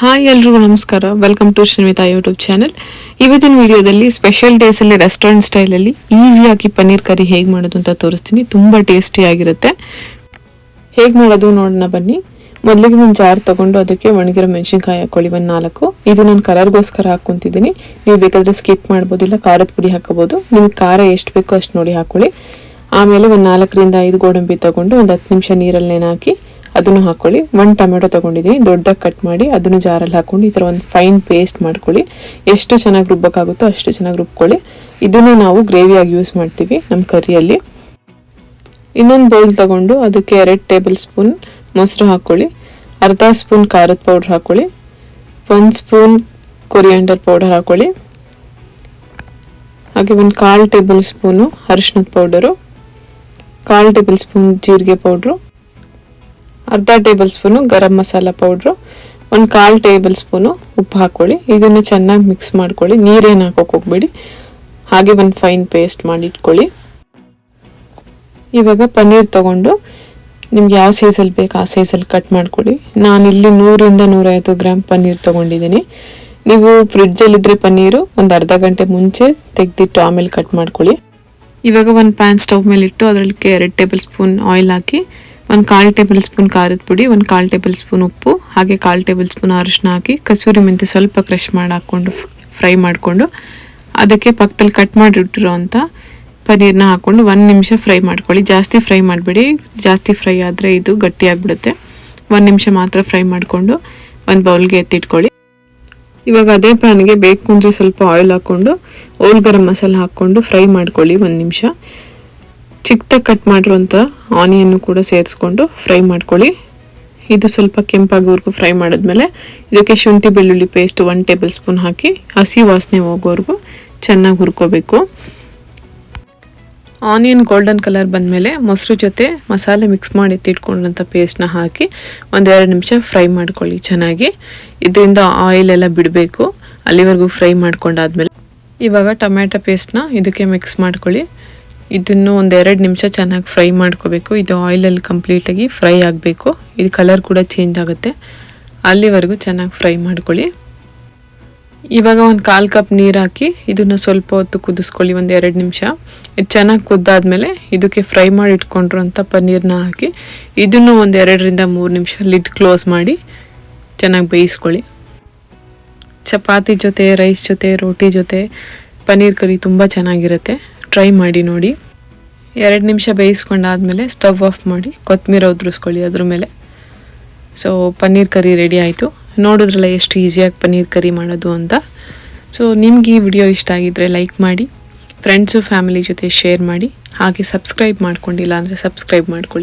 Hi ಎಲ್ರಿಗೂ ನಮಸ್ಕಾರ. Welcome to Shreemita YouTube channel ಇವತ್ತಿನ ವಿಡಿಯೋದಲ್ಲಿ ಸ್ಪೆಷಲ್ ಡೇಸಲ್ಲಿ ರೆಸ್ಟೋರೆಂಟ್ ಸ್ಟೈಲಲ್ಲಿ ಈಸಿಯಾಗಿ ಪನ್ನೀರ್ ಕರಿ ಹೇಗೆ ಮಾಡೋದು ಅಂತ ತೋರಿಸ್ತೀನಿ. ತುಂಬ ಟೇಸ್ಟಿಯಾಗಿರುತ್ತೆ ಹೇಗೆ ಮಾಡೋದು ನೋಡೋಣ ಬನ್ನಿ. ಮೊದಲಿಗೆ ಒಂದು ಜಾರ್ ತಗೊಂಡು ಅದಕ್ಕೆ ಒಣಗಿರೋ ಮೆಣಸಿನ್ಕಾಯಿ ಹಾಕೊಳ್ಳಿ ಒಂದು ನಾಲ್ಕು. ಇದು ನಾನು ಕಲರ್ಗೋಸ್ಕರ ಹಾಕ್ಕೊಂತಿದ್ದೀನಿ. ನೀವು ಬೇಕಾದರೆ ಸ್ಕಿಪ್ ಮಾಡ್ಬೋದು, ಇಲ್ಲ ಖಾರದ ಪುಡಿ ಹಾಕೋಬೋದು ನಿಮ್ಗೆ ಖಾರ ಎಷ್ಟು ಬೇಕೋ ಅಷ್ಟು ನೋಡಿ ಹಾಕೊಳ್ಳಿ. ಆಮೇಲೆ ಒಂದು ನಾಲ್ಕರಿಂದ ಐದು ಗೋಡಂಬಿ ತಗೊಂಡು ಒಂದು ಹತ್ತು ನಿಮಿಷ ನೀರಲ್ಲಿ ನೆನೆ ಹಾಕಿ ಅದನ್ನು ಹಾಕೊಳ್ಳಿ. ಒಂದು ಟೊಮೆಟೊ ತೊಗೊಂಡಿದ್ದೀನಿ. ದೊಡ್ಡದಾಗಿ ಕಟ್ ಮಾಡಿ ಅದನ್ನು ಜಾರಲ್ಲಿ ಹಾಕೊಂಡು ಈ ಥರ ಒಂದು ಫೈನ್ ಪೇಸ್ಟ್ ಮಾಡ್ಕೊಳ್ಳಿ. ಎಷ್ಟು ಚೆನ್ನಾಗಿ ರುಬ್ಬಕ್ಕಾಗುತ್ತೋ ಅಷ್ಟು ಚೆನ್ನಾಗಿ ರುಬ್ಕೊಳ್ಳಿ. ಇದನ್ನೇ ನಾವು ಗ್ರೇವಿಯಾಗಿ ಯೂಸ್ ಮಾಡ್ತೀವಿ ನಮ್ಮ ಕರಿಯಲ್ಲಿ. ಇನ್ನೊಂದು ಬೌಲ್ ತಗೊಂಡು ಅದಕ್ಕೆ ಎರಡು ಟೇಬಲ್ ಸ್ಪೂನ್ ಮೊಸರು ಹಾಕ್ಕೊಳ್ಳಿ ಅರ್ಧ ಸ್ಪೂನ್ ಖಾರದ ಪೌಡ್ರ್ ಹಾಕ್ಕೊಳ್ಳಿ ಒಂದು ಸ್ಪೂನ್ ಕೊರಿಯಾಂಡರ್ ಪೌಡರ್ ಹಾಕ್ಕೊಳ್ಳಿ ಹಾಗೆ ಒಂದು ಕಾಲು ಟೇಬಲ್ ಸ್ಪೂನು ಅರಿಶಿನದ ಪೌಡರು ಕಾಲು ಟೇಬಲ್ ಸ್ಪೂನ್ ಜೀರಿಗೆ ಪೌಡ್ರು ಅರ್ಧ table spoon garam masala powder, ಒಂದು ಕಾಲು ಟೇಬಲ್ ಸ್ಪೂನು ಉಪ್ಪು ಹಾಕ್ಕೊಳ್ಳಿ. ಇದನ್ನು ಚೆನ್ನಾಗಿ ಮಿಕ್ಸ್ ಮಾಡ್ಕೊಳ್ಳಿ. ನೀರೇನು ಹಾಕೋಕೆ ಹೋಗ್ಬೇಡಿ. ಹಾಗೆ ಒಂದು ಫೈನ್ ಪೇಸ್ಟ್ ಮಾಡಿಟ್ಕೊಳ್ಳಿ ಇವಾಗ ಪನ್ನೀರ್ ತಗೊಂಡು ನಿಮ್ಗೆ ಯಾವ ಸೈಜಲ್ಲಿ ಬೇಕು ಆ ಸೈಜಲ್ಲಿ ಕಟ್ ಮಾಡ್ಕೊಳ್ಳಿ. ನಾನಿಲ್ಲಿ ನೂರಿಂದ ನೂರೈವತ್ತು ಗ್ರಾಮ್ ಪನ್ನೀರ್ ತೊಗೊಂಡಿದ್ದೀನಿ. ನೀವು ಫ್ರಿಡ್ಜಲ್ಲಿದ್ದರೆ ಪನ್ನೀರು ಒಂದು ಅರ್ಧ ಗಂಟೆ ಮುಂಚೆ ತೆಗೆದಿಟ್ಟು ಆಮೇಲೆ ಕಟ್ ಮಾಡ್ಕೊಳ್ಳಿ. ಇವಾಗ ಒಂದು ಪ್ಯಾನ್ ಸ್ಟವ್ ಮೇಲೆ ಇಟ್ಟು ಅದರಲ್ಲಿ ಎರಡು ಟೇಬಲ್ ಸ್ಪೂನ್ ಆಯಿಲ್ ಹಾಕಿ ಒಂದು ಕಾಲು ಟೇಬಲ್ ಸ್ಪೂನ್ ಖಾರದ ಪುಡಿ, ಒಂದು ಕಾಲು ಟೇಬಲ್ ಸ್ಪೂನ್ ಉಪ್ಪು, ಹಾಗೆ ಕಾಲು ಟೇಬಲ್ ಸ್ಪೂನ್ ಅರಿಶಿನ ಹಾಕಿ ಕಸೂರಿ ಮೆಂತೆ ಸ್ವಲ್ಪ ಕ್ರಶ್ ಮಾಡಿ ಹಾಕ್ಕೊಂಡು ಫ್ರೈ ಮಾಡಿಕೊಂಡು ಅದಕ್ಕೆ ಪಕ್ಕದಲ್ಲಿ ಕಟ್ ಮಾಡಿಟ್ಟಿರೋ ಅಂಥ ಪನ್ನೀರ್ನ ಹಾಕ್ಕೊಂಡು ಒಂದು ನಿಮಿಷ ಫ್ರೈ ಮಾಡ್ಕೊಳ್ಳಿ. ಜಾಸ್ತಿ ಫ್ರೈ ಮಾಡಬೇಡಿ. ಜಾಸ್ತಿ ಫ್ರೈ ಆದರೆ ಇದು ಗಟ್ಟಿಯಾಗ್ಬಿಡುತ್ತೆ ಒಂದು ನಿಮಿಷ ಮಾತ್ರ ಫ್ರೈ ಮಾಡಿಕೊಂಡು ಒಂದು ಬೌಲ್ಗೆ ಎತ್ತಿಟ್ಕೊಳ್ಳಿ. ಇವಾಗ ಅದೇ ಪ್ಯಾನ್ಗೆ ಬೇಕು ಅಂದರೆ ಸ್ವಲ್ಪ ಆಯಿಲ್ ಹಾಕ್ಕೊಂಡು ಓಲ್ ಗರಂ ಮಸಾಲ ಹಾಕ್ಕೊಂಡು ಫ್ರೈ ಮಾಡ್ಕೊಳ್ಳಿ ಒಂದು ನಿಮಿಷ. ಚಿಕ್ಕದಾಗಿ ಕಟ್ ಮಾಡಿರುವಂಥ ಆನಿಯನ್ನು ಕೂಡ ಸೇರಿಸ್ಕೊಂಡು ಫ್ರೈ ಮಾಡ್ಕೊಳ್ಳಿ. ಇದು ಸ್ವಲ್ಪ ಕೆಂಪಾಗೋವರೆಗೂ ಫ್ರೈ ಮಾಡಿದ್ಮೇಲೆ ಇದಕ್ಕೆ ಶುಂಠಿ ಬೆಳ್ಳುಳ್ಳಿ ಪೇಸ್ಟ್ ಒನ್ ಟೇಬಲ್ ಸ್ಪೂನ್ ಹಾಕಿ ಹಸಿ ವಾಸನೆ ಹೋಗೋವರೆಗೂ ಚೆನ್ನಾಗಿ ಹುರ್ಕೋಬೇಕು. ಆನಿಯನ್ ಗೋಲ್ಡನ್ ಕಲರ್ ಬಂದಮೇಲೆ ಮೊಸರು ಜೊತೆ ಮಸಾಲೆ ಮಿಕ್ಸ್ ಮಾಡಿ ಎತ್ತಿಟ್ಕೊಂಡಂಥ ಪೇಸ್ಟ್ನ ಹಾಕಿ ಒಂದೆರಡು ನಿಮಿಷ ಫ್ರೈ ಮಾಡ್ಕೊಳ್ಳಿ ಚೆನ್ನಾಗಿ. ಇದರಿಂದ ಆಯಿಲ್ ಎಲ್ಲ ಬಿಡಬೇಕು. ಅಲ್ಲಿವರೆಗೂ ಫ್ರೈ ಮಾಡ್ಕೊಂಡಾದ್ಮೇಲೆ ಇವಾಗ ಟೊಮ್ಯಾಟೊ ಪೇಸ್ಟ್ನ ಇದಕ್ಕೆ ಮಿಕ್ಸ್ ಮಾಡ್ಕೊಳ್ಳಿ. ಇದನ್ನು ಒಂದು ಎರಡು ನಿಮಿಷ ಚೆನ್ನಾಗಿ ಫ್ರೈ ಮಾಡ್ಕೋಬೇಕು. ಇದು ಆಯಿಲಲ್ಲಿ ಕಂಪ್ಲೀಟಾಗಿ ಫ್ರೈ ಆಗಬೇಕು. ಇದು ಕಲರ್ ಕೂಡ ಚೇಂಜ್ ಆಗುತ್ತೆ. ಅಲ್ಲಿವರೆಗೂ ಚೆನ್ನಾಗಿ ಫ್ರೈ ಮಾಡ್ಕೊಳ್ಳಿ. ಇವಾಗ ಒಂದು ಕಾಲು ಕಪ್ ನೀರು ಹಾಕಿ ಇದನ್ನು ಸ್ವಲ್ಪ ಹೊತ್ತು ಕುದಿಸ್ಕೊಳ್ಳಿ, ಒಂದು ಎರಡು ನಿಮಿಷ. ಇದು ಚೆನ್ನಾಗಿ ಕುದ್ದಾದ್ಮೇಲೆ ಇದಕ್ಕೆ ಫ್ರೈ ಮಾಡಿ ಇಟ್ಕೊಂಡಿರೋಂಥ ಪನ್ನೀರನ್ನ ಹಾಕಿ ಇದನ್ನು ಒಂದು ಎರಡರಿಂದ ಮೂರು ನಿಮಿಷ ಲಿಡ್ ಕ್ಲೋಸ್ ಮಾಡಿ ಚೆನ್ನಾಗಿ ಬೇಯಿಸ್ಕೊಳ್ಳಿ. ಚಪಾತಿ ಜೊತೆ ರೈಸ್ ಜೊತೆ, ರೋಟಿ ಜೊತೆ ಪನ್ನೀರ್ ಕರಿ ತುಂಬ ಚೆನ್ನಾಗಿರುತ್ತೆ. ಟ್ರೈ ಮಾಡಿ ನೋಡಿ. ಎರಡು ನಿಮಿಷ ಬೇಯಿಸ್ಕೊಂಡಾದ್ಮೇಲೆ ಸ್ಟವ್ ಆಫ್ ಮಾಡಿ ಕೊತ್ತಂಬರಿ ಉದುರಿಸ್ಕೊಳ್ಳಿ ಅದ್ರ ಮೇಲೆ. ಸೊ ಪನ್ನೀರ್ ಕರಿ ರೆಡಿ ಆಯಿತು. ನೋಡಿದ್ರಲ್ಲ ಎಷ್ಟು ಈಸಿಯಾಗಿ ಪನ್ನೀರ್ ಕರಿ ಮಾಡೋದು ಅಂತ. ಸೊ ನಿಮ್ಗೆ ಈ ವಿಡಿಯೋ ಇಷ್ಟ ಆಗಿದ್ದರೆ ಲೈಕ್ ಮಾಡಿ ಫ್ರೆಂಡ್ಸು ಫ್ಯಾಮಿಲಿ ಜೊತೆ ಶೇರ್ ಮಾಡಿ, ಹಾಗೆ ಸಬ್ಸ್ಕ್ರೈಬ್ ಮಾಡ್ಕೊಂಡಿಲ್ಲ ಅಂದರೆ ಸಬ್ಸ್ಕ್ರೈಬ್ ಮಾಡ್ಕೊಳ್ಳಿ.